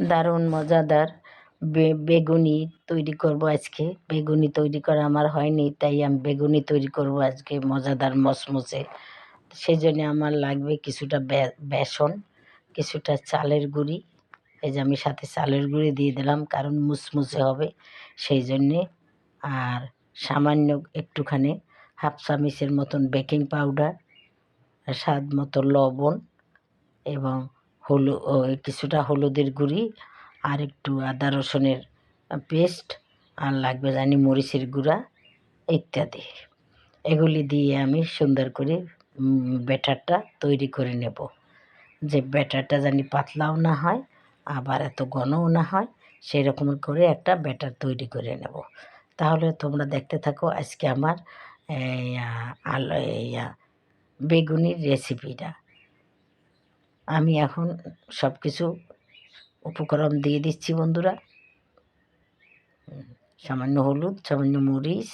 দারুণ, মজাদার বেগুনি তৈরি করব আজকে। বেগুনি তৈরি করা আমার হয়নি, তাই আমি বেগুনি তৈরি করব আজকে মজাদার মসমসে। সেই জন্য আমার লাগবে কিছুটা বেসন, কিছুটা চালের গুঁড়ি। এই যে আমি সাথে চালের গুঁড়ি দিয়ে দিলাম, কারণ মুসমুসে হবে। সেই জন্যে আর সামান্য একটুখানি হাফ চামিচের মতন বেকিং পাউডার, স্বাদ মতো লবণ এবং হলু কিছুটা হলুদের গুঁড়ি আর একটু আদা রসুনের পেস্ট আর লাগবে জানি মরিচের গুঁড়া ইত্যাদি। এগুলি দিয়ে আমি সুন্দর করে ব্যাটারটা তৈরি করে নেব। যে ব্যাটারটা জানি পাতলাও না হয়, আবার এত ঘনও না হয় সেই রকম করে একটা ব্যাটার তৈরি করে নেব। তাহলে তোমরা দেখতে থাকো আজকে আমার আল বেগুনির রেসিপিটা আমি এখন সব কিছু উপকরণ দিয়ে দিচ্ছি বন্ধুরা। সামান্য হলুদ, সামান্য মরিচ।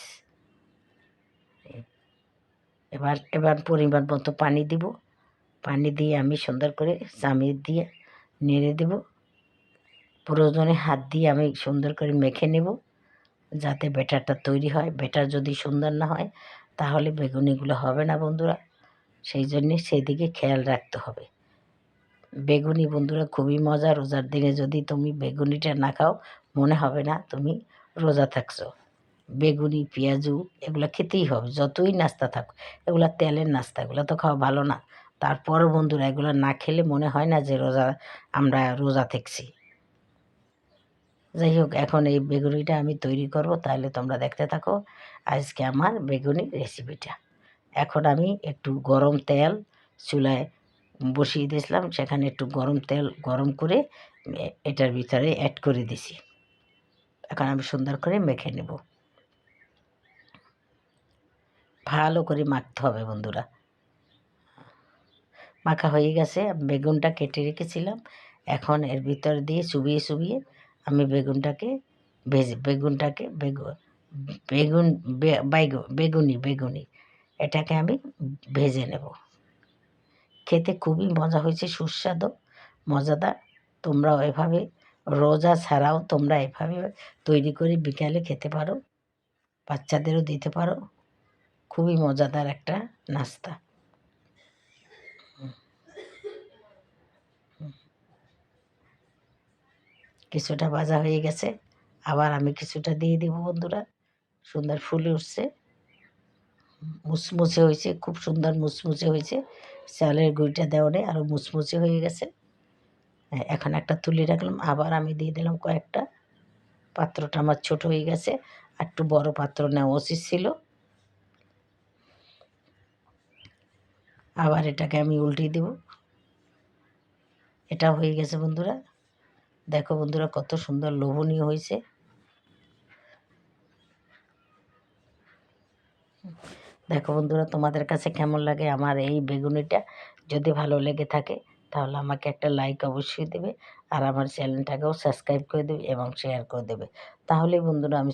এবার এবার পরিমাণ মতো পানি দিব। পানি দিয়ে আমি সুন্দর করে চামিচ দিয়ে নেড়ে দেব। প্রয়োজনে হাত দিয়ে আমি সুন্দর করে মেখে নেব যাতে ব্যাটারটা তৈরি হয়। ব্যাটার যদি সুন্দর না হয়, তাহলে বেগুনিগুলো হবে না বন্ধুরা। সেই জন্যে সেদিকে খেয়াল রাখতে হবে। বেগুনি বন্ধুরা খুবই মজা। রোজার দিনে যদি তুমি বেগুনিটা না খাও, মনে হবে না তুমি রোজা থাকছো। বেগুনি, পেঁয়াজু এগুলো খেতেই হবে, যতই নাস্তা থাকো এগুলো তেলের নাস্তা, এগুলো তো খাওয়া ভালো না। তারপরও বন্ধুরা, এগুলো না খেলে মনে হয় না যে রোজা, আমরা রোজা থাকছি। যাই হোক, এখন এই বেগুনিটা আমি তৈরি করব, তাহলে তোমরা দেখতে থাকো আজকে আমার বেগুনি রেসিপিটা এখন আমি একটু গরম তেল চুলায় বসিয়ে দিয়েছিলাম, সেখানে একটু গরম তেল গরম করে এটার ভিতরে অ্যাড করে দিছি। এখন আমি সুন্দর করে মেখে নেব। ভালো করে মাখতে হবে বন্ধুরা। মাখা হয়ে গেছে, বেগুনটা কেটে রেখেছিলাম। এখন এর ভিতর দিয়ে চুবিয়ে চুবিয়ে আমি বেগুনটাকে ভেজে, বেগুনটাকে বেগুন বেগুন বেগুনি বেগুনি, এটাকে আমি ভেজে নেব। খেতে খুবই মজা হয়েছে, সুস্বাদু, মজাদার। তোমরাও এভাবে, রোজা ছাড়াও তোমরা এভাবে তৈরি করে বিকালে খেতে পারো, বাচ্চাদেরও দিতে পারো। খুবই মজাদার একটা নাস্তা। কিছুটা ভাজা হয়ে গেছে, আবার আমি কিছুটা দিয়ে দিব বন্ধুরা। সুন্দর ফুলে উঠছে। মুচমুচে হয়েছে খুব সুন্দর মুচমুচে হয়েছে। চালের গুঁড়িটা দেওয়া নেই আরও মুচমুচে হয়ে গেছে। হ্যাঁ, এখন একটা তুলে রাখলাম আবার আমি দিয়ে দিলাম কয়েকটা। পাত্রটা আমার ছোট হয়ে গেছে আর একটু বড় পাত্র নেওয়া উচিত ছিল। আবার এটাকে আমি উল্টিয়ে দেব। এটা হয়ে গেছে বন্ধুরা। দেখো বন্ধুরা কত সুন্দর লোভনীয় হয়েছে। দেখো বন্ধুরা, তোমাদের কাছে কেমন লাগে আমার এই বেগুনিটা? যদি ভালো লেগে থাকে, তাহলে আমাকে একটা লাইক অবশ্যই দেবে, আর আমার চ্যানেলটাকেও সাবস্ক্রাইব করে দেবে এবং শেয়ার করে দেবে। তাহলে বন্ধুরা, আমি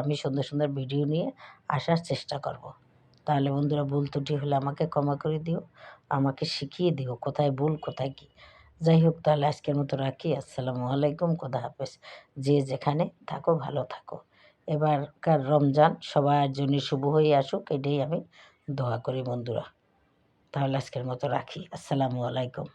আমি সুন্দর সুন্দর ভিডিও নিয়ে আসার চেষ্টা করব। তাহলে বন্ধুরা, ভুল ত্রুটি হলে আমাকে ক্ষমা করে দিও, আমাকে শিখিয়ে দিও কোথায় ভুল, কোথায় কি। যাই হোক, তাহলে আজকের মতো রাখি। আসসালামু আলাইকুম, খোদা হাফেজ। যে যেখানে থাকো, ভালো থাকো। এবারকার রমজান সবার জন্য শুভ হয়ে আসুক, এটাই আমি দোয়া করি বন্ধুরা। তাহলে আজকের মতো রাখি। আসসালামু আলাইকুম।